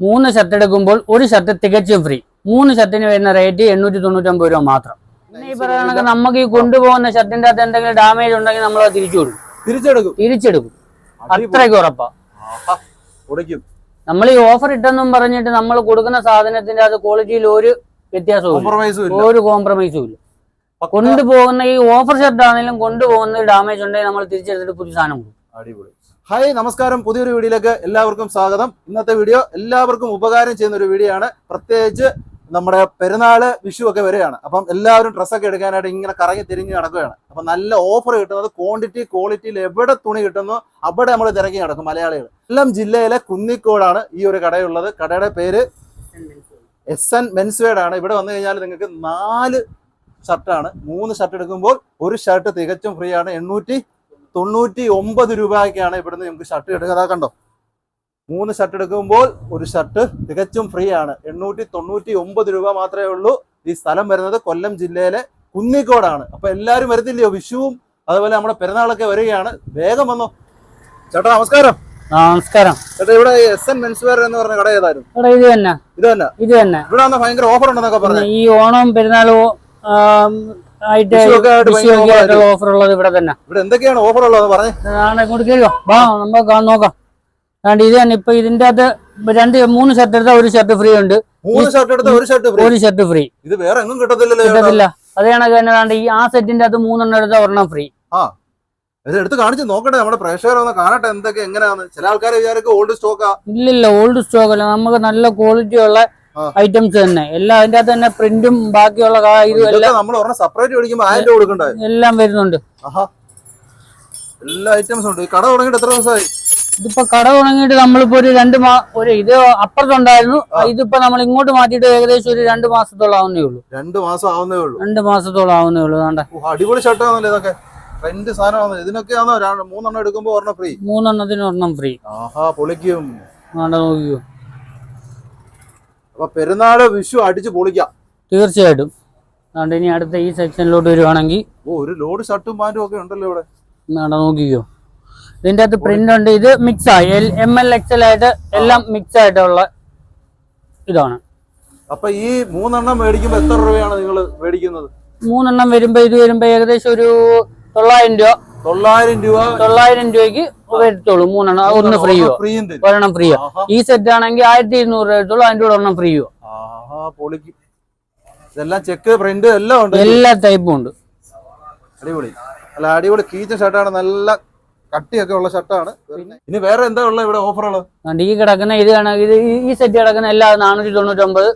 മൂന്ന് ഷർട്ട് എടുക്കുമ്പോൾ ഒരു ഷർട്ട് തികച്ചും ഫ്രീ മൂന്ന് ഷർട്ടിന് വരുന്ന റേറ്റ് എണ്ണൂറ്റി തൊണ്ണൂറ്റൊമ്പത് രൂപ മാത്രം. പിന്നെ ഈ നമുക്ക് ഈ കൊണ്ടുപോകുന്ന ഷർട്ടിന്റെ അകത്ത് എന്തെങ്കിലും ഡാമേജ് ഉണ്ടെങ്കിൽ നമ്മൾ അത് തിരിച്ചു കൊടുക്കും. തിരിച്ചെടുക്കും. തിരിച്ചെടുക്കും. അത്രയ്ക്ക് ഉറപ്പാ. നമ്മൾ ഈ ഓഫർ ഇട്ടെന്നും പറഞ്ഞിട്ട് നമ്മൾ കൊടുക്കുന്ന സാധനത്തിന്റെ അത് ക്വാളിറ്റിയിൽ ഒരു വ്യത്യാസവും ഒരു കോംപ്രമൈസും ഇല്ല കൊണ്ടുപോകുന്ന ഈ ഓഫർ ഷർട്ട് ആണെങ്കിലും കൊണ്ടുപോകുന്ന ഡാമേജ് ഉണ്ടെങ്കിൽ നമ്മൾ തിരിച്ചെടുത്തിട്ട് പുതിയ സാധനം കൊടുക്കും. അടിപൊളി. ഹായ് നമസ്കാരം. പുതിയൊരു വീഡിയോയിലേക്ക് എല്ലാവർക്കും സ്വാഗതം. ഇന്നത്തെ വീഡിയോ എല്ലാവർക്കും ഉപകാരം ചെയ്യുന്ന ഒരു വീഡിയോ ആണ്. പ്രത്യേകിച്ച് നമ്മുടെ പെരുന്നാൾ വിഷു ഒക്കെ വരികയാണ്. അപ്പം എല്ലാവരും ഡ്രസ്സൊക്കെ എടുക്കാനായിട്ട് ഇങ്ങനെ കറങ്ങി തിരിഞ്ഞ് നടക്കുകയാണ്. അപ്പം നല്ല ഓഫർ കിട്ടുന്നത് ക്വാണ്ടിറ്റി ക്വാളിറ്റിയിൽ എവിടെ തുണി കിട്ടുന്നു അവിടെ നമ്മൾ തിരക്കി നടക്കും മലയാളികൾ എല്ലാം ജില്ലയിലെ കുന്നിക്കോടാണ് ഈ ഒരു കടയുള്ളത്. കടയുടെ പേര് എസ് എൻ മെൻസ്വേഡ് ആണ്. ഇവിടെ വന്നു കഴിഞ്ഞാൽ നിങ്ങൾക്ക് നാല് ഷർട്ടാണ് മൂന്ന് ഷർട്ട് എടുക്കുമ്പോൾ ഒരു ഷർട്ട് തികച്ചും ഫ്രീ ആണ്. എണ്ണൂറ്റി തൊണ്ണൂറ്റി ഒമ്പത് രൂപയ്ക്കാണ് ഇവിടുന്ന് നമുക്ക് ഷർട്ട് എടുക്കുക അതാ കണ്ടോ? മൂന്ന് ഷർട്ട് എടുക്കുമ്പോൾ ഒരു ഷർട്ട് തികച്ചും ഫ്രീ ആണ്. എണ്ണൂറ്റി തൊണ്ണൂറ്റി ഒമ്പത് രൂപ മാത്രമേ ഉള്ളൂ. ഈ സ്ഥലം വരുന്നത് കൊല്ലം ജില്ലയിലെ കുന്നിക്കോടാണ്. അപ്പൊ എല്ലാവരും വരുന്നില്ലയോ? വിഷുവും അതുപോലെ നമ്മുടെ പെരുന്നാളൊക്കെ വരികയാണ്. വേഗം വന്നോ. ചേട്ടാ നമസ്കാരം. നമസ്കാരം. ചേട്ടാ ഇവിടെ എസ് എൻ മെൻസ്വെയർ എന്ന് പറഞ്ഞ കട ഏതായിരുന്നു? ഇത് തന്നെ. ഇത് തന്നെ? ഇത് തന്നെ. ഇവിടെ ഭയങ്കര ഓഫർ ഉണ്ടെന്നൊക്കെ പറഞ്ഞു. ഈ ഓണം പെരുന്നാളും ആയിട്ട് ഓഫർ ഉള്ളത് ഇവിടെ തന്നെ. ഇവിടെ എന്തൊക്കെയാണ് ഓഫർ ഉള്ളത്? പറഞ്ഞേ. ഇങ്ങോട്ട് കയറിയോ വാ നമുക്ക് നോക്കാം. അതുകൊണ്ട് ഇത് തന്നെ ഇപ്പൊ ഇതിന്റെ അകത്ത് രണ്ട് മൂന്ന് ഷർട്ട് എടുത്താൽ ഒരു ഷർട്ട് ഫ്രീ ഉണ്ട്. മൂന്ന് ഷർട്ട് എടുത്ത ഒരു ഷർട്ട് ഫ്രീ ഒരു ഷർട്ട് ഫ്രീ ഇത് വേറെ എങ്ങും കിട്ടത്തില്ലല്ലോ കിട്ടത്തില്ല. അതേ കണക്ക് തന്നെ ഈ ആ സെറ്റിന്റെ അകത്ത് മൂന്നെണ്ണം എടുത്താൽ ഒരെണ്ണം ഫ്രീ ഇത് എടുത്ത് കാണിച്ച് നോക്കട്ടെ നമ്മുടെ പ്രേക്ഷകർ ഒന്ന് കാണട്ടെ എന്തൊക്കെ എങ്ങനെയാന്ന്. ചില ആൾക്കാരെ വിചാരിക്കും ഓൾഡ് സ്റ്റോക്കാ ഇല്ലില്ല ഓൾഡ് സ്റ്റോക്ക് അല്ല. നമുക്ക് നല്ല ക്വാളിറ്റി ഉള്ള ആ. ഐറ്റംസ് തന്നെ. എല്ലാം അതിന്റെ അകത്ത് തന്നെ പ്രിന്റും ബാക്കിയുള്ള ഇതും എല്ലാം നമ്മൾ സെപ്പറേറ്റ് മേടിക്കുമ്പോൾ ആയിരം രൂപ കൊടുക്കണ്ടേ എല്ലാം വരുന്നുണ്ട്. എല്ലാ ഐറ്റംസും ഉണ്ട്. കട തുടങ്ങിയിട്ട് എത്ര ദിവസമായി? ഇതിപ്പോ കട തുടങ്ങിയിട്ട് നമ്മളിപ്പോ ഒരു രണ്ട് മാ ഒരു ഇത് അപ്പുറത്തുണ്ടായിരുന്നു. ഇതിപ്പോ നമ്മൾ ഇങ്ങോട്ട് മാറ്റിയിട്ട് ഏകദേശം ഒരു രണ്ട് മാസത്തോളം ആവുന്നേ ഉള്ളൂ. രണ്ട് മാസം ആവുന്നേ ഉള്ളൂ. രണ്ട് മാസത്തോളം ആവുന്നേ ഉള്ളൂ. അടിപൊളി ഷർട്ടാണല്ലോ ഇതൊക്കെ. ട്രെൻഡ് സാധനമാണ് മൂന്നെണ്ണം എടുക്കുമ്പോൾ ഒരെണ്ണം ഫ്രീ മൂന്നെണ്ണത്തിന് ഒരെണ്ണം ഫ്രീ ആഹാ പൊളിക്കും. നോക്കിയോ അപ്പൊ പെരുന്നാൾ വിഷു അടിച്ച് പൊളിക്കാം. തീർച്ചയായിട്ടും. അതുകൊണ്ട് ഇനി അടുത്ത ഈ സെക്ഷനിലോട്ട് വരുവാണെങ്കിൽ ഓ ഒരു ലോഡ് ഷർട്ടും പാന്റും ഒക്കെ ഉണ്ടല്ലോ ഇവിടെ. വേണ്ട നോക്കിക്കോ. ഇതിന്റെ അകത്ത് പ്രിന്റ് ഉണ്ട്. ഇത് മിക്സ് ആയി എം എൽ എക്സൽ ആയിട്ട് എല്ലാം മിക്സ് ആയിട്ടുള്ള ഇതാണ്. അപ്പൊ ഈ മൂന്നെണ്ണം മേടിക്കുമ്പോ എത്ര രൂപയാണ് നിങ്ങൾ മേടിക്കുന്നത്? മൂന്നെണ്ണം വരുമ്പോ ഇത് വരുമ്പോ ഏകദേശം ഒരു തൊള്ളായിരം രൂപ. തൊള്ളായിരം രൂപ തൊള്ളായിരം രൂപയ്ക്ക് വരത്തുള്ളൂ മൂന്നെണ്ണം. ഒന്ന് ഫ്രീയോ? ഒരെണ്ണം ഫ്രീയോ? ഈ സെറ്റ് ആണെങ്കിൽ ആയിരത്തി ഇരുന്നൂറ് രൂപ എടുത്തുള്ളൂ അതിന്റെ കൂടെ ഒരെണ്ണം ഫ്രീയോ? ഇതെല്ലാം ചെക്ക് പ്രിന്റ് എല്ലാം ഉണ്ട്. എല്ലാ ടൈപ്പും ഉണ്ട്. അടിപൊളി. അല്ല അടിപൊളി കീച്ച ഷർട്ടാണ് നല്ല കട്ടിയൊക്കെ ഉള്ള ഷർട്ടാണ് ഇനി വേറെ എന്താ ഉള്ള ഇവിടെ ഓഫറുകൾ ഈ കിടക്കുന്ന ഇത് ഈ- സെറ്റ് കിടക്കുന്ന എല്ലാ നാനൂറ്റി തൊണ്ണൂറ്റി ഒമ്പത്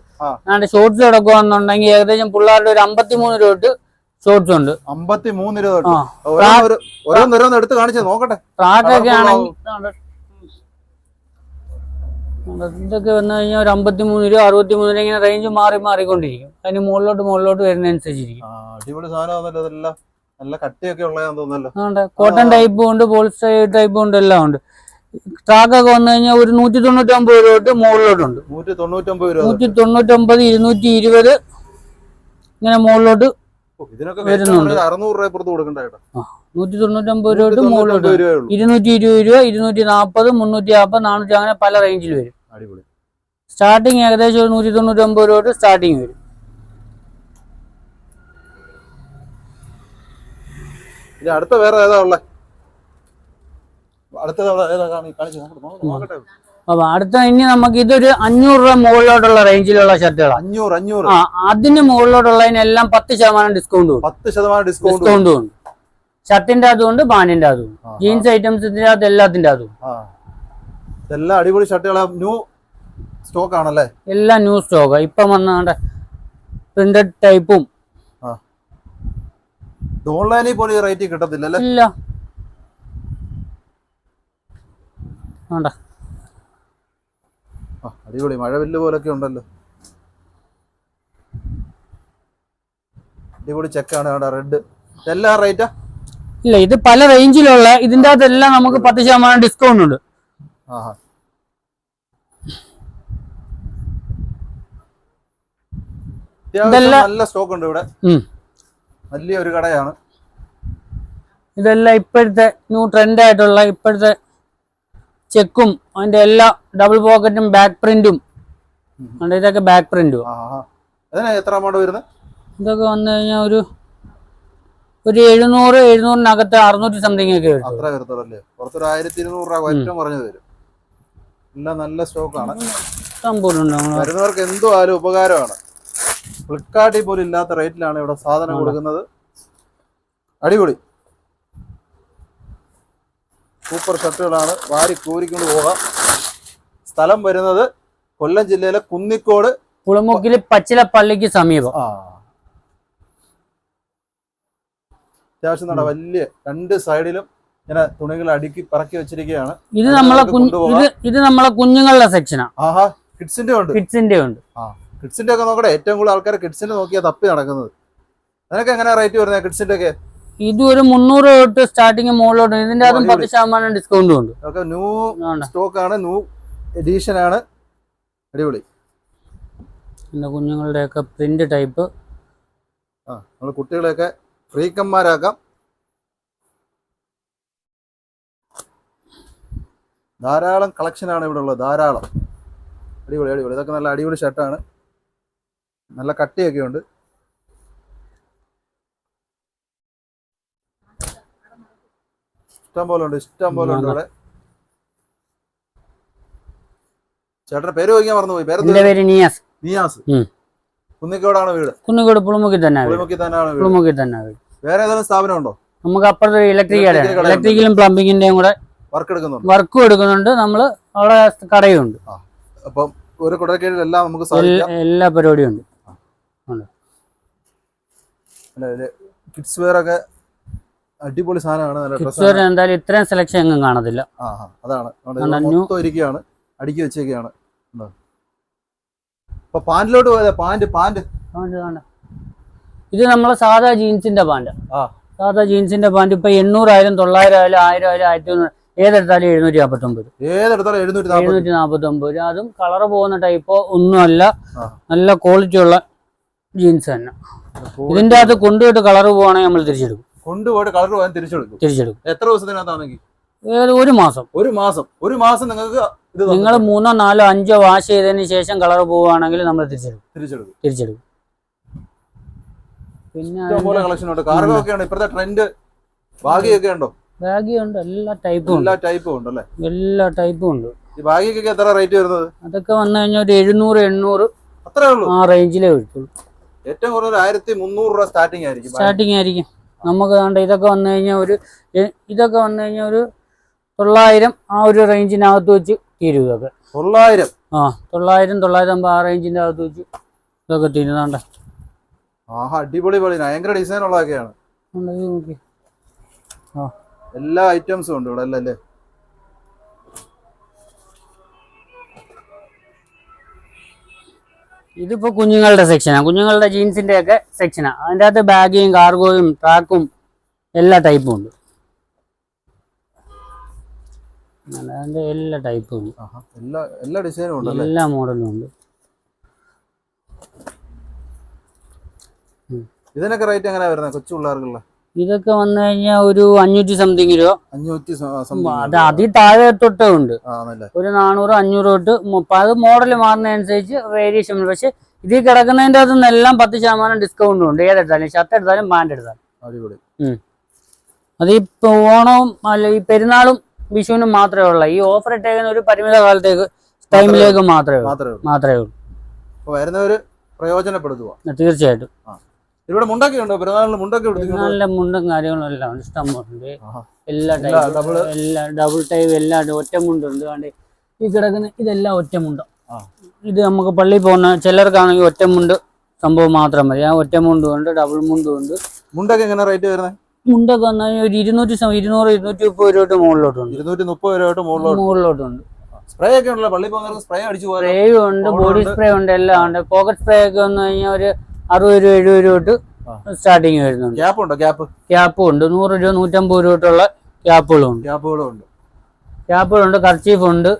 ഷോർട്സ് കിടക്കുകയാണെന്നുണ്ടെങ്കിൽ ഏകദേശം പിള്ളേരുടെ ഒരു അമ്പത്തിമൂന്ന് രൂപ തൊട്ട് ഷോർട്സ് ഉണ്ട്. അമ്പത്തി മൂന്ന് രൂപ എടുത്ത് കാണിച്ച് നോക്കട്ടെ. ട്രാക്ക് ഒക്കെ Colourful ആണെങ്കിൽ ഇതൊക്കെ വന്നു കഴിഞ്ഞാൽ ഒരു അമ്പത്തിമൂന്ന് രൂപ അറുപത്തിമൂന്ന് രൂപ ഇങ്ങനെ റേഞ്ച് മാറി മാറിക്കൊണ്ടിരിക്കും. അതിന് മുകളിലോട്ട് മുകളിലോട്ട് വരുന്നതനുസരിച്ചിരിക്കും. അടിപൊളി നല്ല കട്ടിയൊക്കെ ഉള്ളതാണെന്ന് കോട്ടൺ ടൈപ്പും ഉണ്ട് പോളിസ്റ്റർ ടൈപ്പും ഉണ്ട് എല്ലാം ഉണ്ട്. ട്രാക്ക് ഒക്കെ വന്നു കഴിഞ്ഞാൽ ഒരു നൂറ്റി തൊണ്ണൂറ്റൊമ്പത് രൂപ തൊട്ട് മുകളിലോട്ടുണ്ട്. നൂറ്റി തൊണ്ണൂറ്റൊമ്പത് ഇരുന്നൂറ്റി ഇരുപത് ഇങ്ങനെ മുകളിലോട്ട് ഇതിനൊക്കെ വരുന്നുണ്ട്. മേടിച്ചാൽ അറുന്നൂറ് രൂപ പുറത്ത് നൂറ്റി തൊണ്ണൂറ്റൊമ്പത് രൂപ തൊട്ട് മുകളിലോട്ട് ഇരുന്നൂറ്റി ഇരുപത് രൂപ ഇരുന്നൂറ്റി നാൽപ്പത് മുന്നൂറ്റി നാൽപ്പത് നാനൂറ്റി അങ്ങനെ പല റേഞ്ചിൽ വരും. അടിപൊളി. സ്റ്റാർട്ടിങ് ഏകദേശം ഒരു നൂറ്റി തൊണ്ണൂറ്റൊമ്പത് രൂപ തൊട്ട് സ്റ്റാർട്ടിങ് വരും. അടുത്ത വേറെ ഏതാ ഉള്ളത് അടുത്തത് ഏതാ കാണി കാണിച്ച് നോക്കട്ടെ. അപ്പൊ അടുത്ത ഇനി നമുക്ക് ഇതൊരു അഞ്ഞൂറ് രൂപ മുകളിലോട്ടുള്ള റേഞ്ചിലുള്ള ഷർട്ടുകളാണ് അഞ്ഞൂറ് അഞ്ഞൂറ്. ആ അതിന് മുകളിലോട്ടുള്ളതിനെല്ലാം പത്ത് ശതമാനം ഡിസ്കൗണ്ട് ഉണ്ട്. പത്ത് ശതമാനം ഡിസ്കൗണ്ട് ഡിസ്കൗണ്ടും ഉണ്ട്. ഷർട്ടിന്റെ അതുകൊണ്ട് പാനിന്റെ അതും ജീൻസ് ഐറ്റംസിന്റെ അത് എല്ലാത്തിന്റെ അതും ഇതെല്ലാം അടിപൊളി ഷർട്ടുകളും ന്യൂ സ്റ്റോക്ക് ആണല്ലേ? എല്ലാം ന്യൂ സ്റ്റോക്ക് ഇപ്പൊ വന്നാണ്ട് പ്രിന്റഡ് ടൈപ്പും ഓൺലൈനിൽ പോലും റേറ്റ് കിട്ടത്തില്ല ഇല്ല. വേണ്ട അടിപൊളി. മഴവില്ല് പോലൊക്കെ ഉണ്ടല്ലോ. അടിപൊളി ചെക്കാണ് അവിടെ റെഡ് ഇതെല്ലാം റേറ്റാ ഇല്ല ഇത് പല റേഞ്ചിലുള്ള ഇതിന്റെ അകത്തെല്ലാം നമുക്ക് പത്ത് ശതമാനം ഡിസ്കൗണ്ട് ഉണ്ട്. ആഹാ. നല്ല സ്റ്റോക്ക് ഉണ്ട് ഇവിടെ. ഉം. വലിയ ഒരു കടയാണ്. ഇതെല്ലാം ഇപ്പോഴത്തെ ന്യൂ ട്രെൻഡ് ആയിട്ടുള്ള ഇപ്പോഴത്തെ ചെക്കും അതിന്റെ എല്ലാ ഡബിൾ പോക്കറ്റും ബാക്ക് പ്രിന്റും. ഇതൊക്കെ ബാക്ക് പ്രിന്റും എത്ര എമൗണ്ട് വരുന്നത് ഇതൊക്കെ വന്നു കഴിഞ്ഞാൽ ഒരു ഒരു എഴുന്നൂറ് എഴുന്നൂറിനകത്ത് അറുന്നൂറ്റി സംതിങ് ഒക്കെ വരും. അത്ര വരത്തുള്ളൂ പുറത്തൊരു ആയിരത്തി ഇരുന്നൂറ് രൂപ ഏറ്റവും കുറഞ്ഞത് വരും. എല്ലാം നല്ല സ്റ്റോക്കാണ് വരുന്നവർക്ക് എന്തോ ആയാലും ഉപകാരമാണ്. ഫ്ലിപ്കാർട്ടിൽ പോലും ഇല്ലാത്ത റേറ്റിലാണ് ഇവിടെ സാധനം കൊടുക്കുന്നത്. അടിപൊളി. സൂപ്പർ ഷർട്ടുകളാണ്. വാരി കോരിക്കൊണ്ട് പോകാം. സ്ഥലം വരുന്നത് കൊല്ലം ജില്ലയിലെ കുന്നിക്കോട്. കുളമുക്കിൽ പച്ചിലപ്പള്ളിക്ക് സമീപം. ആ. അത്യാവശ്യം നട വലിയ രണ്ട് സൈഡിലും ഇങ്ങനെ തുണികൾ അടുക്കി പറക്കി വെച്ചിരിക്കുകയാണ്. ഇത് നമ്മളെ ഇത് നമ്മളെ കുഞ്ഞുങ്ങളുടെ സെക്ഷനാ. ആഹാ കിഡ്സിന്റെ ഉണ്ട്. കിഡ്സിന്റെ ഉണ്ട്. കിഡ്സിന്റെ ഒക്കെ നോക്കട്ടെ. ഏറ്റവും കൂടുതൽ ആൾക്കാർ കിഡ്സിന്റെ നോക്കിയാ തപ്പി നടക്കുന്നത്. അതിനൊക്കെ എങ്ങനെയാ റേറ്റ് വരുന്നത് കിഡ്സിന്റെ ഒക്കെ? ഇത് ഒരു മുന്നൂറ് തൊട്ട് സ്റ്റാർട്ടിങ് മുകളിലോട്ട് ഇതിന്റെ അതും. പത്ത് ശതമാനം ഡിസ്കൗണ്ടും ഉണ്ട്. ന്യൂ സ്റ്റോക്ക് ആണ്? ന്യൂ എഡീഷൻ ആണ്. അടിപൊളി. പിന്നെ കുഞ്ഞുങ്ങളുടെയൊക്കെ പ്രിന്റ് ടൈപ്പ് ആ നമ്മൾ കുട്ടികളെയൊക്കെ ഫ്രീക്കന്മാരാക്കാം ധാരാളം കളക്ഷൻ ആണ് ഇവിടെ ഉള്ളത് ധാരാളം. അടിപൊളി അടിപൊളി. ഇതൊക്കെ നല്ല അടിപൊളി ഷർട്ടാണ് നല്ല കട്ടിയൊക്കെ ഉണ്ട്. ഇഷ്ടം പോലെ ഉണ്ട് ഇഷ്ടം പോലെ ഉണ്ട് ഇവിടെ. ചേട്ടന്റെ പേര് ചോദിക്കാൻ മറന്നുപോയി. പേര് പേര് നിയാസ്. നിയാസ്. കുന്നിക്കോടാണ് വീട്. കുന്നിക്കോട് പുളിമുക്കി തന്നെ പുളിമുക്കി തന്നെയാണ് പുളിമുക്കി തന്നെ വേറെ ഏതെങ്കിലും സ്ഥാപനം ഉണ്ടോ നമുക്ക് അപ്പുറത്ത് ഇലക്ട്രിക് കടയാണ്. ഇലക്ട്രിക്കലും പ്ലംബിങ്ങിന്റെയും കൂടെ വർക്ക് എടുക്കുന്നുണ്ട്. വർക്കും എടുക്കുന്നുണ്ട്. നമ്മൾ അവിടെ കടയുണ്ട്. അപ്പം ഒരു കുടക്കീഴിൽ എല്ലാം നമുക്ക് എല്ലാ പരിപാടിയും ഉണ്ട്. കിഡ്സ് വെയർ ഒക്കെ അടിപൊളി സാധനമാണ്. എന്തായാലും ഇത്രയും സെലക്ഷൻ എങ്ങും കാണത്തില്ല അതാണ്. അടുക്കി വെച്ചേക്കാണ് അപ്പൊ പാന്റിലോട്ട് പോയതാ. Pant pant. ഇത് നമ്മളെ സാധാ ജീൻസിന്റെ പാന്റ്. സാധാ ജീൻസിന്റെ പാന്റ് ഇപ്പൊ എണ്ണൂറായാലും തൊള്ളായിരം ആയാലും ആയിരം ആയാലും ആയിരത്തി ഏതെടുത്താലും എഴുന്നൂറ്റി നാപ്പത്തി ഒമ്പത് ഏതെടുത്താലും എഴുന്നൂറ്റി നാപ്പത്തി ഒമ്പത് അതും കളർ പോകുന്ന ടൈപ്പോ ഒന്നുമല്ല. നല്ല ക്വാളിറ്റി ഉള്ള ജീൻസ് തന്നെ. ഇതിന്റെ അകത്ത് കൊണ്ടുപോയിട്ട് കളർ പോവാണെങ്കിൽ നമ്മൾ തിരിച്ചെടുക്കും. കൊണ്ടുപോയിട്ട് കളർ പോകാൻ തിരിച്ചെടുക്കും. തിരിച്ചെടുക്കും. എത്ര ദിവസത്തിനകത്താണെങ്കിൽ ഒരു മാസം. ഒരു മാസം. ഒരു മാസം നിങ്ങൾക്ക് ഇത് നിങ്ങൾ മൂന്നോ നാലോ അഞ്ചോ വാഷ് ചെയ്തതിന് ശേഷം കളർ പോവുകയാണെങ്കിൽ നമ്മൾ തിരിച്ചെടുക്കും. തിരിച്ചെടുക്കും. തിരിച്ചെടുക്കും. പിന്നെ ഇഷ്ടംപോലെ കളക്ഷൻ ഉണ്ട്. കാർഗോ ഇപ്പോഴത്തെ ട്രെൻഡ് ഉണ്ടോ? എല്ലാ ടൈപ്പും എല്ലാ ടൈപ്പും ഉണ്ട് അല്ലേ? എല്ലാ ടൈപ്പും ഉണ്ട്. ഈ എത്ര റേറ്റ് വരുന്നത്? അതൊക്കെ വന്നു കഴിഞ്ഞാൽ ഒരു എഴുന്നൂറ് എണ്ണൂറ് അത്രേ ഉള്ളൂ. ആ റേഞ്ചിലേ വരത്തുള്ളൂ. ഏറ്റവും കുറഞ്ഞ ഒരു ആയിരത്തി മുന്നൂറ് രൂപ സ്റ്റാർട്ടിംഗ് ആയിരിക്കും. സ്റ്റാർട്ടിംഗ് ആയിരിക്കും. നമുക്ക് കണ്ട ഇതൊക്കെ വന്നു കഴിഞ്ഞാൽ ഒരു ഇതൊക്കെ വന്നു കഴിഞ്ഞാൽ ഒരു തൊള്ളായിരം ആ ഒരു റേഞ്ചിനകത്ത് വെച്ച് തീരും ഇതൊക്കെ. തൊള്ളായിരം? ആ തൊള്ളായിരം തൊള്ളായിരം അമ്പത് ആ റേഞ്ചിന്റെ അകത്ത് വെച്ച് ഇതൊക്കെ തീരുന്നാണ്ട അടിപൊളി പൊളി ഭയങ്കര ഡിസൈൻ ഉള്ളതൊക്കെയാണ്. എല്ലാ ഐറ്റംസും ഉണ്ട് ഇവിടെ അല്ലേ? ഇതിപ്പോ കുഞ്ഞുങ്ങളുടെ സെക്ഷനാണ് കുഞ്ഞുങ്ങളുടെ ജീൻസിന്റെ ഒക്കെ സെക്ഷനാണ് അതിന്റെ അകത്ത് ബാഗിയും കാർഗോയും ട്രാക്കും എല്ലാ ടൈപ്പും ഉണ്ട്. അതിന്റെ എല്ലാ ടൈപ്പും ഉണ്ട്. എല്ലാ എല്ലാ ഡിസൈനും ഉണ്ട് എല്ലാ മോഡലും ഉണ്ട്. ഇതിനൊക്കെ റേറ്റ് എങ്ങനെയാ വരുന്നത്? കൊച്ചു പിള്ളേർക്കുള്ള? ഇതൊക്കെ വന്നു കഴിഞ്ഞാൽ ഒരു അഞ്ഞൂറ്റി സംതിങ് രൂപ. അഞ്ഞൂറ്റി അത് അതിൽ താഴെ തൊട്ടേ ഉണ്ട്. ഒരു നാനൂറ് അഞ്ഞൂറ് തൊട്ട് അത് മോഡൽ മാറുന്നതനുസരിച്ച് വേരിയേഷൻ ഉണ്ട് പക്ഷെ ഇതിൽ കിടക്കുന്നതിന്റെ അകത്ത് നിന്നെല്ലാം പത്ത് ശതമാനം ഡിസ്കൗണ്ടും ഉണ്ട്. ഏതെടുത്താലും ഷർട്ട് എടുത്താലും പാന്റ് എടുത്താലും. അത് ഈ ഓണവും അല്ല ഈ പെരുന്നാളും വിഷുവിനും മാത്രമേ ഉള്ളൂ. ഈ ഓഫർ ഇട്ടേക്കുന്ന ഒരു പരിമിത കാലത്തേക്ക് ടൈമിലേക്ക് മാത്രമേ ഉള്ളൂ. മാത്രമേ ഉള്ളൂ. വരുന്നവര് പ്രയോജനപ്പെടുത്തുക തീർച്ചയായിട്ടും. ഇവിടെ മുണ്ടൊക്കെ ഉണ്ടോ? പെരുന്നാളിന് മുണ്ടൊക്കെ നല്ല മുണ്ടും കാര്യങ്ങളും എല്ലാം ഉണ്ട്. ആഹാ. എല്ലാ ടൈപ്പ് എല്ലാ ഡബിൾ ടൈപ്പ് എല്ലാ ഒറ്റമുണ്ടുണ്ട് കണ്ട് ഈ കിടക്കുന്ന ഇതെല്ലാം ഒറ്റ മുണ്ടോ. ഇത് നമുക്ക് പള്ളിയിൽ പോകുന്ന ചിലർക്കാണെങ്കിൽ ഒറ്റ മുണ്ട് സംഭവം മാത്രം മതി. ആ ഒറ്റ മുണ്ടും ഉണ്ട് ഡബിൾ മുണ്ടും ഉണ്ട്. മുണ്ടൊക്കെ എങ്ങനെ റേറ്റ് വരുന്നത് മുണ്ടൊക്കെ വന്നാൽ ഒരു ഇരുന്നൂറ്റി ഇരുന്നൂറ് ഇരുന്നൂറ്റി മുപ്പത് രൂപ മുകളിലോട്ടുണ്ട് ഇരുന്നൂറ്റി മുപ്പത് രൂപ മുകളിലോട്ട് മുകളിലോട്ടുണ്ട് സ്പ്രേ ഒക്കെ ഉണ്ടല്ലോ. പള്ളി പോകുന്നവർക്ക് സ്പ്രേ അടിച്ചു സ്പ്രേ ഉണ്ട് ബോഡി സ്പ്രേ ഉണ്ട് എല്ലാം ഉണ്ട്. പോക്കറ്റ് സ്പ്രേ ഒക്കെ വന്നു കഴിഞ്ഞാൽ ഒരു അറുപത് രൂപ എഴുപത് രൂപ തൊട്ട് സ്റ്റാർട്ടിങ് വരുന്നുണ്ട്. ഗ്യാപ്പ് ഉണ്ടോ? ക്യാപ്പ് ക്യാപ്പും ഉണ്ട്. നൂറ് രൂപ നൂറ്റമ്പത് രൂപ തൊട്ടുള്ള ക്യാപ്പുകളും ഉണ്ട് ഗ്യാപ്പുകളും ഉണ്ട്. ക്യാപ്പുകളുണ്ട് കർച്ചീഫ് ഉണ്ട്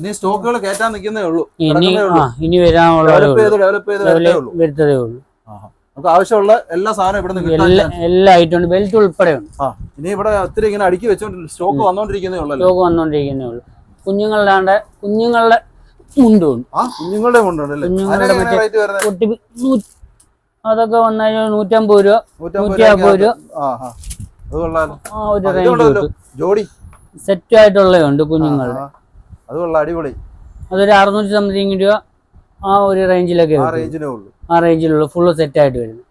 ഇനി സ്റ്റോക്കുകൾ കയറ്റാൻ നിൽക്കുന്നേ ഉള്ളൂ. ഇനി വരാനുള്ള ഉള്ളൂ. വരുത്തതേ ഉള്ളൂ. നമുക്ക് ആവശ്യമുള്ള എല്ലാ സാധനവും ഇവിടെ നിന്ന് എല്ലാ ഐറ്റം ഉണ്ട്. ബെൽറ്റ് ഉൾപ്പെടെ ഉണ്ട് ഇനി ഇവിടെ ഒത്തിരി ഇങ്ങനെ അടുക്കി വെച്ചോണ്ട് സ്റ്റോക്ക് വന്നോണ്ടിരിക്കുന്നേ ഉള്ളൂ സ്റ്റോക്ക് ഉള്ളൂ. കുഞ്ഞുങ്ങളുടെ കുഞ്ഞുങ്ങളുടെ മുണ്ടും ഉണ്ട് ആ കുഞ്ഞുങ്ങളുടെ കുട്ടി അതൊക്കെ വന്നു കഴിഞ്ഞാൽ നൂറ്റമ്പത് രൂപ നൂറ്റി അമ്പത് രൂപ. ജോഡി. സെറ്റ് ആയിട്ടുള്ളതുണ്ട് കുഞ്ഞുങ്ങളുടെ. അത് കൊള്ളാം അടിപൊളി. അതൊരു അറുന്നൂറ്റി സംതിങ് രൂപ ആ ഒരു റേഞ്ചിലൊക്കെ ആ. ഉള്ളൂ. ആ റേഞ്ചിലുള്ള ഫുള്ള് സെറ്റ് ആയിട്ട് വരുന്നത്.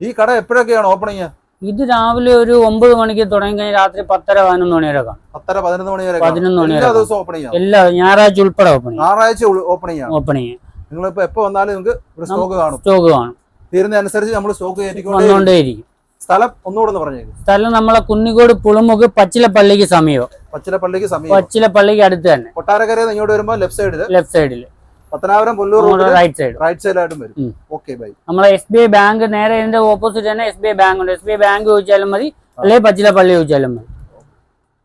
ഈ കട എപ്പോഴൊക്കെയാണ് ഓപ്പണിങ് ഇത് രാവിലെ ഒരു ഒമ്പത് മണിക്ക് തുടങ്ങി കഴിഞ്ഞാൽ രാത്രി പത്തര പതിനൊന്ന് മണി വരെ കാണും. പത്തര പതിനൊന്ന് മണി വരെ പതിനൊന്ന് മണി എല്ലാ വരെ ഓപ്പണിംഗ് ആണ് എല്ലാ ഞായറാഴ്ച ഉൾപ്പെടെ ഓപ്പണിങ് ഞായറാഴ്ച ഓപ്പണിംഗ് ആണ് ഓപ്പണിങ് നിങ്ങളിപ്പോ എപ്പോ വന്നാലും നിങ്ങൾക്ക് സ്റ്റോക്ക് കാണും. സ്റ്റോക്ക് കാണും. തീരുന്ന അനുസരിച്ച് നമ്മൾ സ്റ്റോക്ക് കയറ്റിക്കൊണ്ട് സ്ഥലം ഒന്നുകൂടെ പറഞ്ഞു സ്ഥലം നമ്മളെ കുന്നിക്കോട് പുളിമുഖ് പച്ചിലപ്പള്ളിക്ക് സമീപം. പച്ചിലപ്പള്ളിക്ക് സമീപം. പച്ചിലപ്പള്ളിക്ക് അടുത്ത് തന്നെ. കൊട്ടാരക്കരയിൽ ഇങ്ങോട്ട് വരുമ്പോൾ ലെഫ്റ്റ് സൈഡിൽ ലെഫ്റ്റ് സൈഡിൽ Pathanapuram Pullur road right side right സൈഡിലായിട്ടും വരും. ഓക്കെ ബൈ നമ്മളെ എസ് ബി ഐ ബാങ്ക് നേരെ ഇതിന്റെ ഓപ്പോസിറ്റ് തന്നെ എസ് ബി ഐ ബാങ്ക് ഉണ്ട്. എസ് ബി ഐ ബാങ്ക് ചോദിച്ചാലും മതി. അല്ലെങ്കിൽ പച്ചിലപ്പള്ളി ചോദിച്ചാലും മതി.